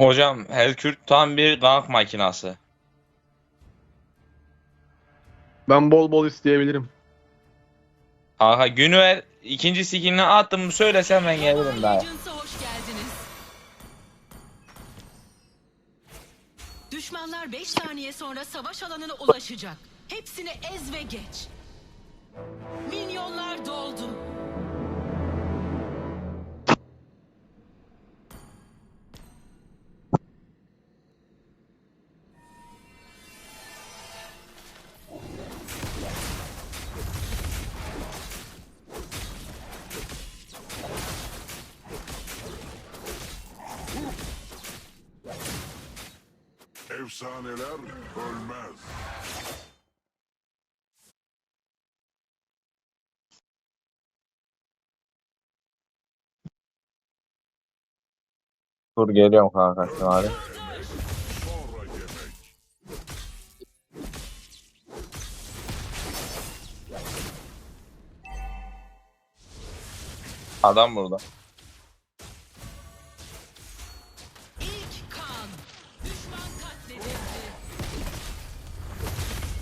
Hocam Helkürt tam bir gank makinası. Ben bol bol isteyebilirim. Kanka Günver ikinci skillini attım söylesem ben gelirim daha. Legends'a hoş geldiniz. Düşmanlar 5 saniye sonra savaş alanına ulaşacak. Hepsini ez ve geç. Minyonlar doldu. Efsaneler ölmez. Dur geliyorum kanka yemek. Adam burada.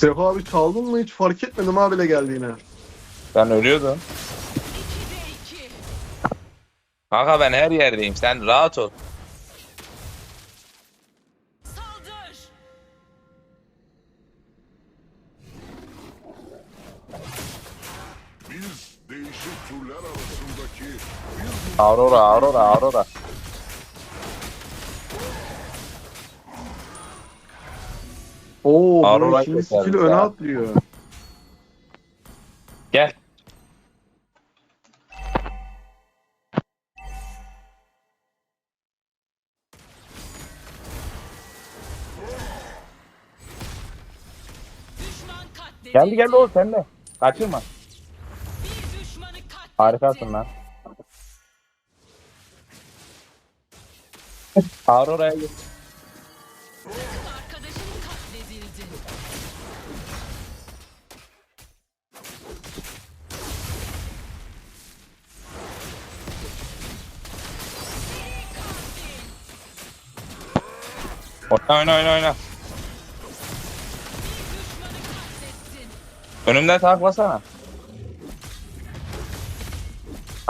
Sefa abi çaldın mı hiç fark etmedim ha bile geldiğine. Ben ölüyordum. 2'de 2. Kanka ben her yerdeyim sen rahat ol. Aurora Aurora Aurora. Oo ikinci kesermiş skill öne ya. atlıyor. Gel. Düşman katledildi. Geldi geldi oğlum sen de. Kaçırma. Bir düşmanı katletti. Harikasın lan. Aurora'ya git. Oyna oyna oyna oyna. Bir. Önümden taklasana.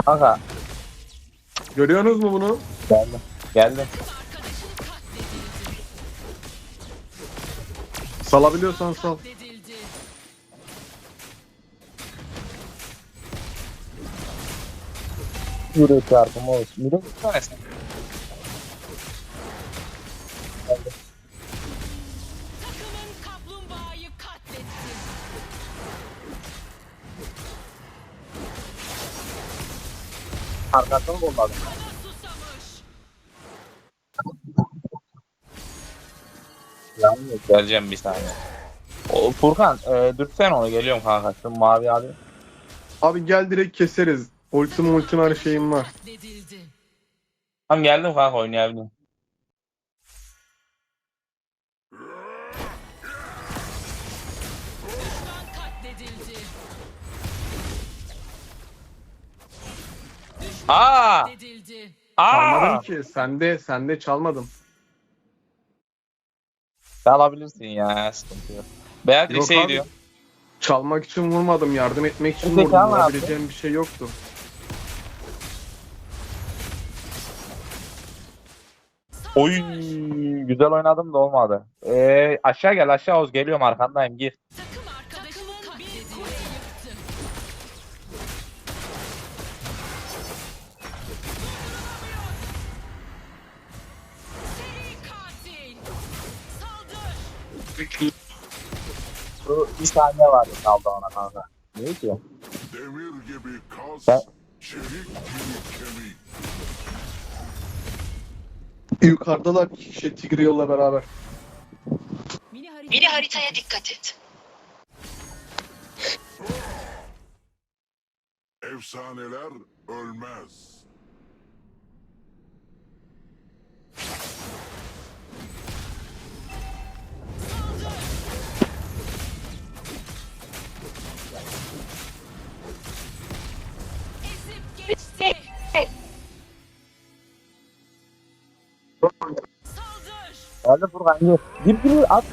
Kanka Görüyorsunuz mu bunu? geldim. Geldim. Salabiliyorsan sal. Yürü çarpım olsun. Yürü. Neresi? Takımın Arkasını susamış. Yalnız geleceğim bir saniye. O, Furkan e, dürtsen onu geliyorum kanka. Şu mavi abi. Abi gel direkt keseriz. Ultim ultim her şeyim var. Tamam geldim kanka oynayabilirim. Aa! Çalmadım ki. Sende sende çalmadım. Alabilirsin ya sıkıntı yok. Beatrix'e Yok abi. gidiyor. Çalmak için vurmadım. Yardım etmek için Peki, vurdum. ama abi. Yapabileceğim bir şey yoktu. Oy güzel oynadım da olmadı. Ee, aşağı gel aşağı Oğuz geliyorum arkandayım gir. Bir saniye var ya kaldı ona kanka. Ne ki? demir gibi kas, Ben- çelik gibi kemik. Yukarıdalar iki kişi Tigreal'la beraber. Mini haritaya dikkat et. Efsaneler ölmez. Furkan gir. Gir gir at.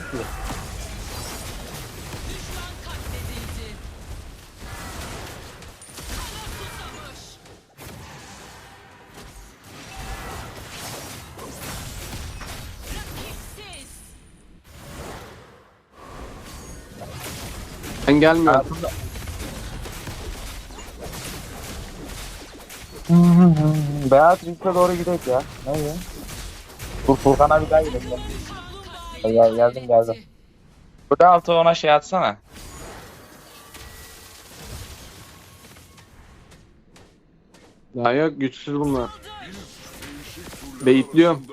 Rakipsiz. Ben gelmiyorum. Hmm, Beatrix'e doğru gidelim ya. Ne ya? Furkan'a bir daha gidelim. Gel, geldim, geldim. Bu da altı ona şey atsana. Ya yok güçsüz bunlar. Beyitliyorum.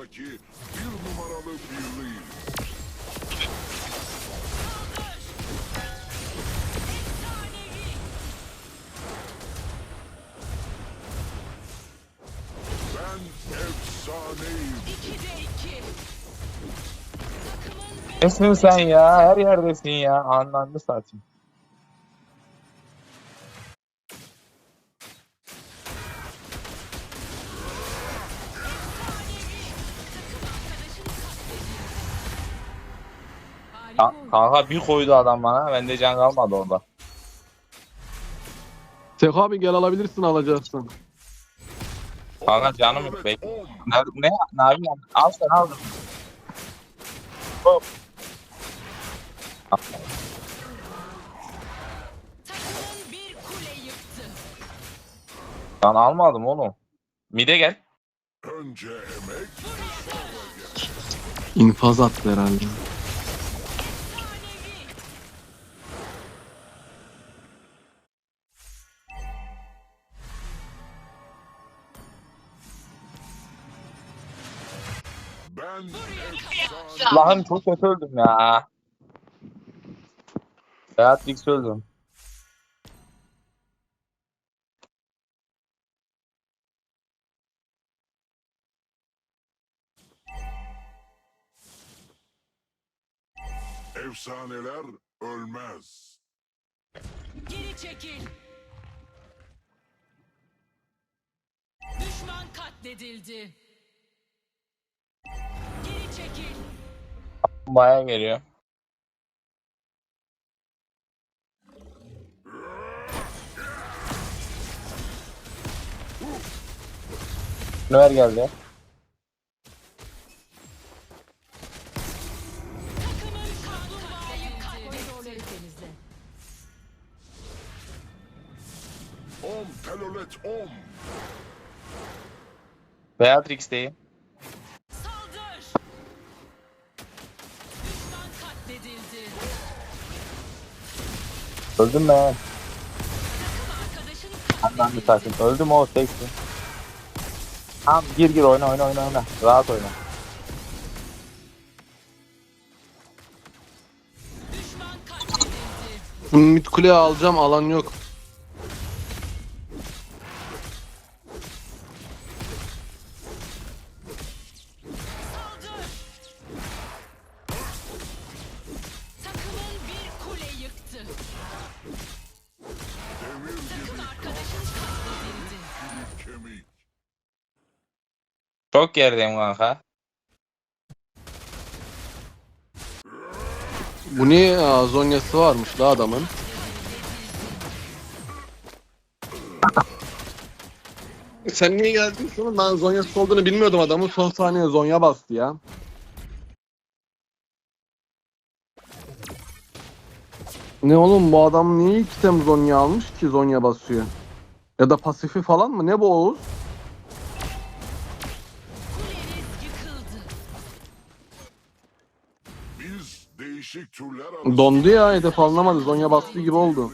Nesin sen ya? Her yerdesin ya. Anlandı satayım. Ka- Kanka bir koydu adam bana. Bende can kalmadı orada. Seko abi gel alabilirsin alacaksın. Kanka canım yok. Bekle. Ne, ne, ne yapayım? Al sen al. Hop. Ben almadım oğlum. Mide gel. Önce emek, İnfaz attı herhalde. Ben. Allah'ım çok kötü öldüm ya. Beatrix öldüm. Efsaneler ölmez. Geri çekil. Düşman katledildi. Geri çekil. Baya geliyor. Növer geldi. Om telolet om. Beatrix'teyim. Saldır. Düşman katledildi. Öldüm ben. Ondan bir takım. Öldüm o teksin. Tamam gir gir oyna oyna oyna oyna. Rahat oyna. mid kuleye alacağım alan yok. Çok gerideyim kanka. Bu niye ya? Zonyası varmış la adamın. Sen niye geldin sonra? Ben Zonyası olduğunu bilmiyordum adamın. Son saniye Zonya bastı ya. Ne oğlum bu adam niye iki tem Zonya almış ki Zonya basıyor? Ya da pasifi falan mı? Ne bu Oğuz? Dondu ya hedef alınamadı. Zonya bastığı gibi oldu.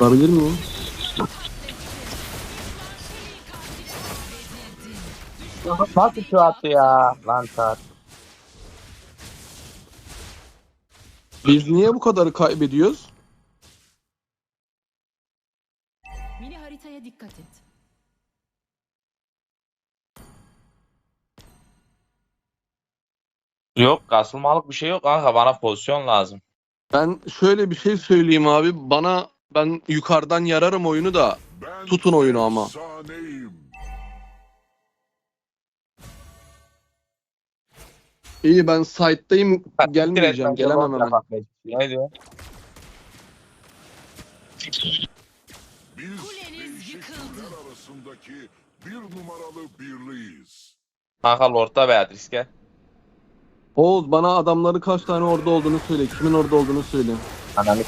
Vurabilir miyim? Nasıl şu attı ya? Lan saat. Biz niye bu kadarı kaybediyoruz? Yok kasılmalık bir şey yok kanka bana pozisyon lazım. Ben şöyle bir şey söyleyeyim abi. Bana ben yukarıdan yararım oyunu da. Ben Tutun oyunu ama. İyi ben site'dayım. Gelmeyeceğim. Gelemem hemen. Ne diyor? Biz Kuleniz yıkıldı. arasındaki bir numaralı birliğiz. Kanka Lord'da Beatrice gel. Oğuz bana adamları kaç tane orada olduğunu söyle. Kimin orada olduğunu söyle. Ananı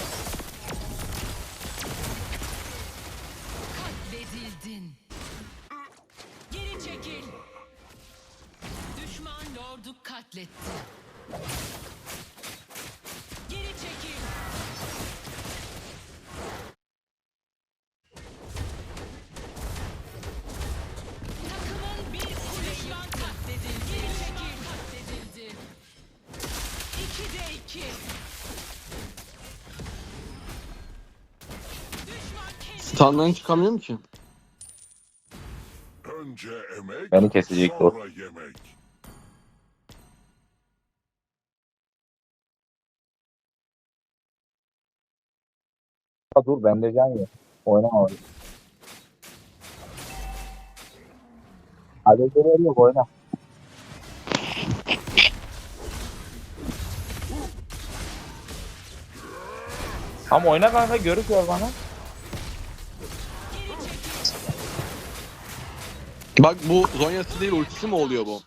Stun'dan çıkamıyorum ki. Önce emek, Beni kesecek o. sonra yemek. Ha, dur bende can yok. Oynama orayı. Hadi görev yok oyna. Ama oyna kanka görük ver bana. Bak bu Zonya'sı değil ultisi mi oluyor bu?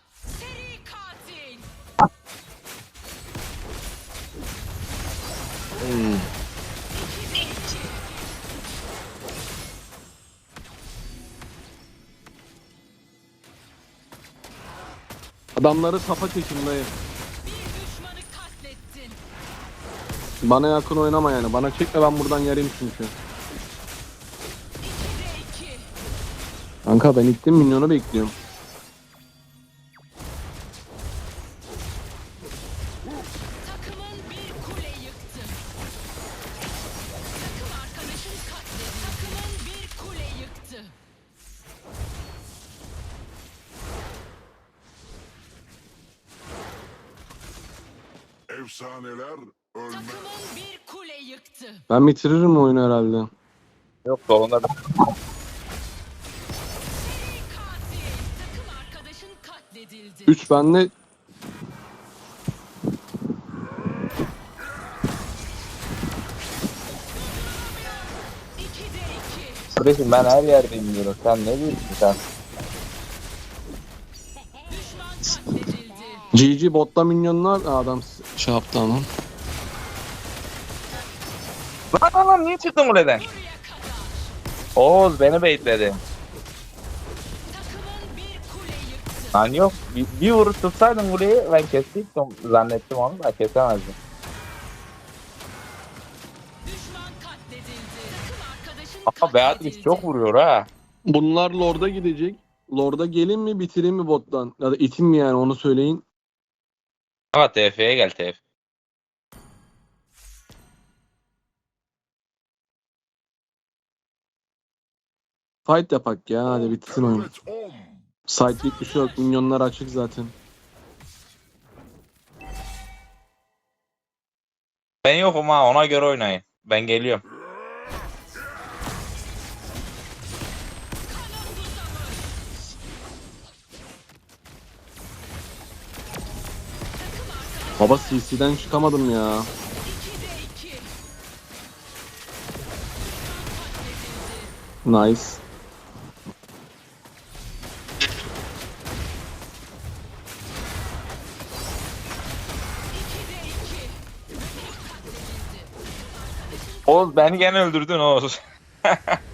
Hmm. Adamları düşmanı katlettin. Bana yakın oynama yani. Bana çekme ben buradan yarayım çünkü. Kanka ben ittim minyonu bekliyorum. Takımın bir kule yıktı. Takım arkadaşın katledildi. Takımın bir kule yıktı. Efsaneler ölmez. Takımın bir kule yıktı. Ben bitiririm oyunu herhalde. Yok da. 3 bende İki de iki. Kardeşim ben her yerdeyim diyorum. Sen ne diyorsun sen? Düşman katledildi. GG botta minyonlar Aa, adam şey yaptı ama. Lan lan lan niye çıktın kadar. Oğuz beni bekledi. Lan yok. Bir, bir vuruş tutsaydın kuleyi ben kesecektim zannettim onu da kesemezdim. Düşman katledildi. Takım arkadaşın Ama Beatrice katledildi. çok vuruyor ha. Bunlar Lord'a gidecek. Lord'a gelin mi bitireyim mi bottan? Ya da itim mi yani onu söyleyin. Ama TF'ye gel TF. Fight yapak ya hadi bitsin oyun. Side'lik bir şey yok. Minyonlar açık zaten. Ben yokum ha ona göre oynayın. Ben geliyorum. Baba CC'den çıkamadım ya. Nice. Oğuz beni gene öldürdün Oğuz.